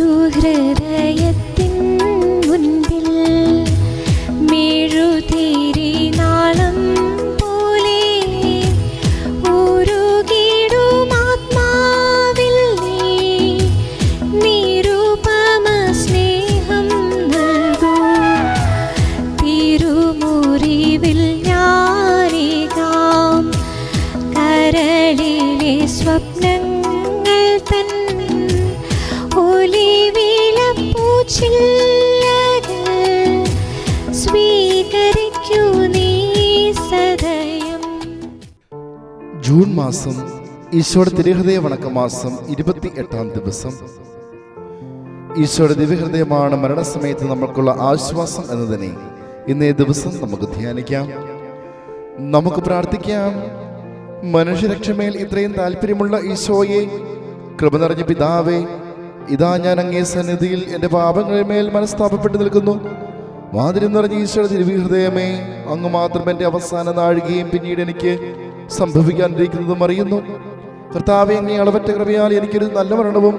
ഒരു ഹൃദയത്തിൻ മുൻപിൽ മെഴുതിരി നാളം പോലെ ഉരുകിടും ആത്മാവിൽ നീ. നിരുപമ സ്നേഹം നൽകൂ. തിരുമുറിവിൽ ഞാനേകാം. കരളിലെ സ്വപ്നങ്ങൾ ജൂൺ മാസം ഈശോയുടെ തിരുഹൃദയ വണക്ക മാസം ഇരുപത്തി എട്ടാം ദിവസം. ഈശോയുടെ ദിവ്യഹൃദയമാണ് മരണസമയത്ത് നമ്മൾക്കുള്ള ആശ്വാസം എന്നതിനെ ഇന്നേ ദിവസം നമുക്ക് ധ്യാനിക്കാം. നമുക്ക് പ്രാർത്ഥിക്കാം. മനുഷ്യരക്ഷമേൽ ഇത്രയും താല്പര്യമുള്ള ഈശോയെ കൃപ നിറഞ്ഞ പിതാവേ ഇതാ ഞാൻ അങ്ങേ സന്നിധിയിൽ എന്റെ പാപങ്ങളിൽ മേൽ മനസ്താപപ്പെട്ടു നിൽക്കുന്നു. മാതിരി നിറഞ്ഞ ഈശോയുടെ തിരുവിഹൃദയമേ അങ്ങ് മാത്രം എന്റെ അവസാന നാഴികയും പിന്നീട് എനിക്ക് സംഭവിക്കാനിരിക്കുന്നതും അറിയുന്നു. കർത്താവെ അങ്ങേ അളവറ്റ കൃപയാൽ എനിക്കൊരു നല്ല മരണവും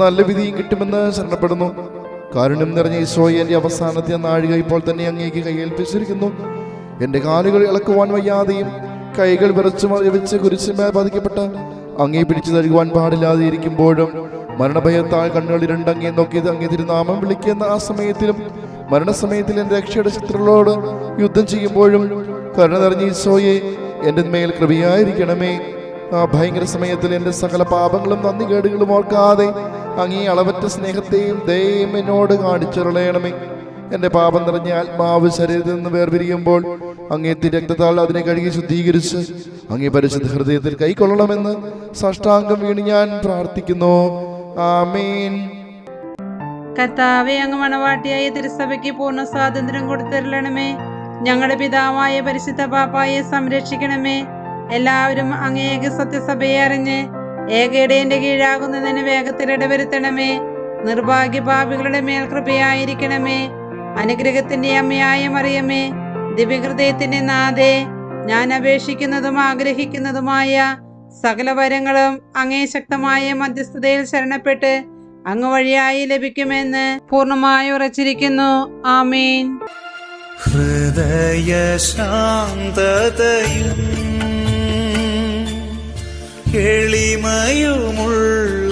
നല്ല വിധിയും കിട്ടുമെന്ന് ശരണപ്പെടുന്നു. കാരുണ്യം നിറഞ്ഞ ഈശോയെ എന്റെ അവസാനത്തെ നാഴിക ഇപ്പോൾ തന്നെ അങ്ങേക്ക് കൈയേൽപ്പിച്ചിരിക്കുന്നു. എന്റെ കാലുകൾ ഇളക്കുവാൻ വയ്യാതെയും കൈകൾ വിറച്ചു മറിച്ച് കുരിശുമേ ബാധിക്കപ്പെട്ട അങ്ങേ പിടിച്ചു തഴുകുവാൻ പാടില്ലാതെ ഇരിക്കുമ്പോഴും മരണഭയത്താൽ കണ്ണുകൾ ഇരണ്ടങ്ങേ നോക്കിയത് അങ്ങേ തിരുനാമം വിളിക്കുന്ന ആ സമയത്തിലും മരണസമയത്തിൽ എന്റെ രക്ഷയുടെ ശത്രുക്കളോട് യുദ്ധം ചെയ്യുമ്പോഴും കരുണ നിറഞ്ഞ ഈശോയെ എന്റെ മേൽ കൃപയായിരിക്കണമേ. ആ ഭയങ്കര സമയത്തിൽ എന്റെ സകല പാപങ്ങളും നന്ദി കേടുകളും ഓർക്കാതെ അങ്ങേ അളവറ്റ സ്നേഹത്തെയും ദയയും എന്നോട് കാണിച്ചുറളയണമേ എന്റെ പാപം നിറഞ്ഞ ആത്മാവ് ശരീരത്തിൽ നിന്ന് വേർപിരിയുമ്പോൾ അങ്ങേത്തി രക്തത്താൽ അതിനെ കഴുകി ശുദ്ധീകരിച്ച് അങ്ങേ പരിശുദ്ധ ഹൃദയത്തിൽ കൈക്കൊള്ളണമെന്ന് സാഷ്ടാംഗം വീണ് ഞാൻ പ്രാർത്ഥിക്കുന്നു. ആമീൻ. കർത്താവെ അങ്ങ് മണവാട്ടിയായ തിരുസഭയ്ക്ക് പൂർണ സ്വാതന്ത്ര്യം കൊടുത്തരളണമേ. ഞങ്ങളുടെ പിതാവായ പരിശുദ്ധ പാപ്പായെ സംരക്ഷിക്കണമേ. എല്ലാവരും അങ്ങേക സത്യസഭയെ അറിഞ്ഞ് ഏകയുടെ കീഴാകുന്നതിന് വേഗത്തിൽ ഇടവരുത്തണമേ. നിർഭാഗ്യ പാപികളുടെ മേൽ കൃപയായിരിക്കണമേ. അനുഗ്രഹത്തിന്റെ അമ്മയായ മറിയമേ ദിവ്യഹൃദയത്തിന്റെ നാഥേ ഞാൻ അപേക്ഷിക്കുന്നതും ആഗ്രഹിക്കുന്നതുമായ സകല വരങ്ങളും അങ്ങേ ശക്തമായ മധ്യസ്ഥതയിൽ ശരണപ്പെട്ട് അങ്ങ് വഴിയായി ലഭിക്കുമെന്ന് പൂർണമായി ഉറച്ചിരിക്കുന്നു. ആമീൻ. ഹൃദയശാന്തതയും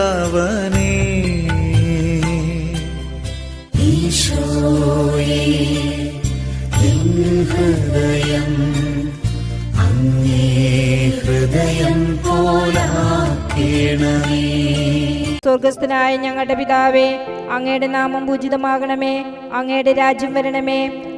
ശാന്തതയും ഈശോയേ എൻ ഹൃദയം അങ്ങേ ഹൃദയം പോലാക്കേണമേ. സ്വർഗസ്ഥനായ ഞങ്ങളുടെ പിതാവേ അങ്ങയുടെ നാമം പൂജിതമാകണമേ അങ്ങയുടെ രാജ്യം വരണമേ.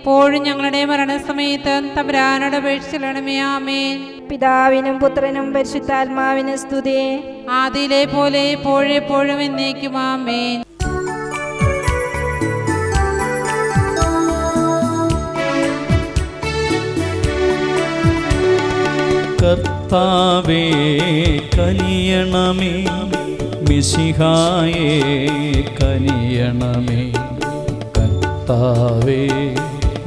ഇപ്പോഴും ഞങ്ങളുടെ മരണസമയത്ത് തമ്പുരാനോട് അപേക്ഷിച്ചിടണമേ ആമേൻ. പിതാവിനും പുത്രനും പരിശുദ്ധാത്മാവിനും സ്തുതി. ആദിയിലെ പോലെ എപ്പോഴെപ്പോഴും എന്നേക്കും ആമേൻ. കർത്താവേ കനിയണമേ. മിശിഹായേ കനിയണമേ. കർത്താവേ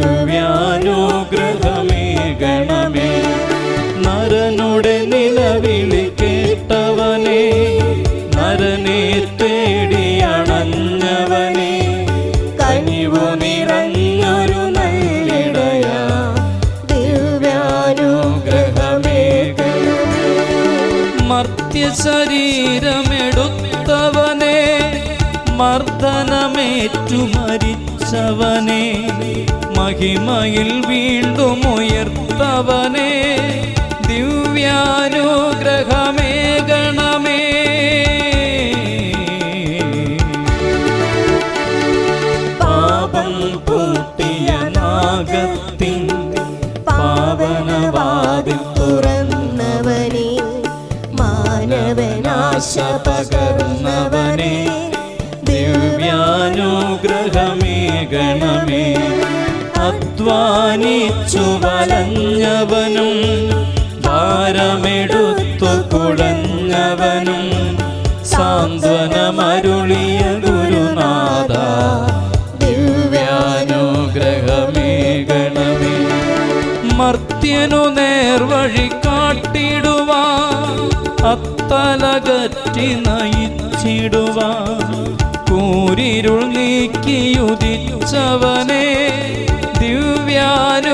ദിവ്യാനുഗ്രഹമേ ഗണമേ. നരനുടെ നിലവിളി കേട്ടവനെ നരനെ തേടിയണഞ്ഞവനെ കനിവു നിറഞ്ഞൊരു നല്ലിടയ ദിവ്യാനുഗ്രഹമേ മർത്യ ശരീരമെടുത്തവനെ മർദ്ദനമേറ്റു മരിച്ചവനെ. മഹിമയിൽ വീണ്ടും ഉയർത്തവനെ. ദിവ്യാനുഗ്രഹമേ ഗണമേ. പാപം പൂട്ടിയ നാഗത്തിൻ പാവനവാതിൽ തുറന്നവനെ. മാനവനാശ പകർന്നവനെ. ദിവ്യാനുഗ്രഹമേ ഗണമേ. അധ്വാനിച്ചു വലഞ്ഞവനും ഭാരമെടുത്തു കുടഞ്ഞവനും. സാന്ത്വനമരുളിയ ഗുരുനാഥ ദിവ്യാനുഗ്രഹമേ ഗണമേ മർത്യനു നേർവഴി കാട്ടിടുവാ അത്തലകറ്റി നയിച്ചിടുവാൻ കൂരിരുൾ നീക്കിയുദിച്ചവനെ ദിവ്യാനുഗ്രഹമേ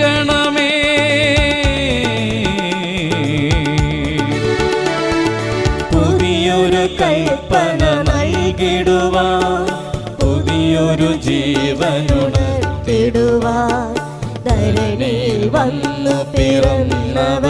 ഗണമേ. പുതിയൊരു കൽപ്പന നൽകിടുവാൻ പുതിയൊരു ജീവനുണർത്തിടുവാൻ ധരണിയിൽ വന്നു പിറന്നവനെ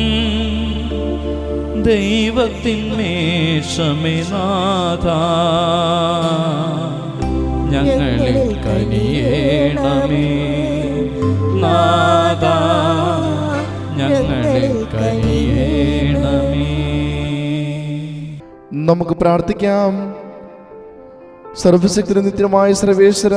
ദൈവത്തിൻ മേഷമേ നാഥ. ഞങ്ങളിൽ കനിയേണമേ. നാഥ ഞങ്ങളിൽ കനിയേണമേ. നമുക്ക് പ്രാർത്ഥിക്കാം. സർവശക്തി നിത്യമായ സർവേശ്വര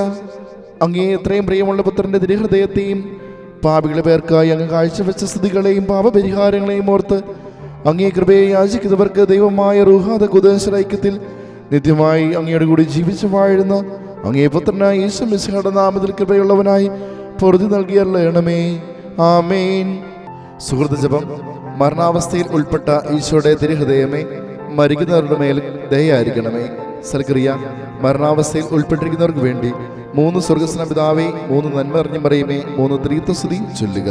അങ്ങേ എത്രയും പ്രിയമുള്ള പുത്രന്റെ തിരുഹൃദയത്തെയും പാപികളെ പേർക്കായി അങ്ങ് കാഴ്ചവെച്ച സ്ഥിതികളെയും പാപപരിഹാരങ്ങളെയും ഓർത്ത് അങ്ങേ കൃപയെ യാചിക്കുന്നവർക്ക് ദൈവമായ റുഹാദ കുദേശര നിത്യമായി അങ്ങയുടെ കൂടി ജീവിച്ചു വാഴുന്ന അങ്ങേ പുത്രനായ യേശു മിശ്രയുടെ നാമത്തിൽ കൃപയുള്ളവനായി പൊറുതി നൽകിയല്ലണമേ ആമേൻ. സുഹൃത്ത് ജപം മരണാവസ്ഥയിൽ ഉൾപ്പെട്ട ഈശോയുടെ തിരുഹൃദയമേ മരിക്കുന്നവരുടെ മേൽ ദയായിരിക്കണമേ സൽക്രിയ മരണാവസ്ഥയിൽ ഉൾപ്പെട്ടിരിക്കുന്നവർക്ക് വേണ്ടി മൂന്ന് സ്വർഗസ്ന പിതാവേ മൂന്ന് നന്മ അറിഞ്ഞു പറയുമേ മൂന്ന് ത്രീത്വസ്തുതി ചൊല്ലുക.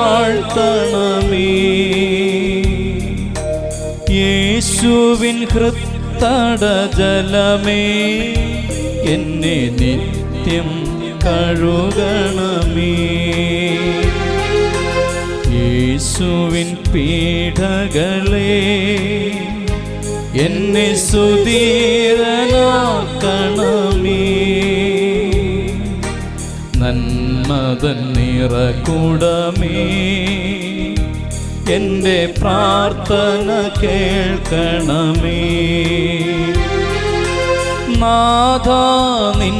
ലഹരിയിലാഴ്ത്തണമേ യേശുവിൻ ഹൃത്തട ജലമേ എന്നെ നിത്യം കഴുകണമേ. യേശുവിൻ പീഠകളെ എന്നെ സുധീരനാക്കണമേ. നന്മതൻ നിറകുടമേ എന്റെ പ്രാർത്ഥന കേൾക്കണമേ. നാഥ നിൻ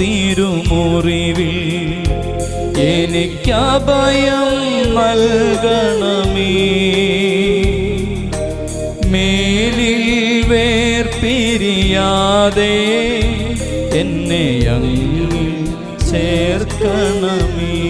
തിരുമുറിവിൽ എനിക്കഭയം നൽകണമേ. മേലിൽ വേർപിരിയാതെ എന്നെ അങ്ങിൽ ചേർക്കണമേ.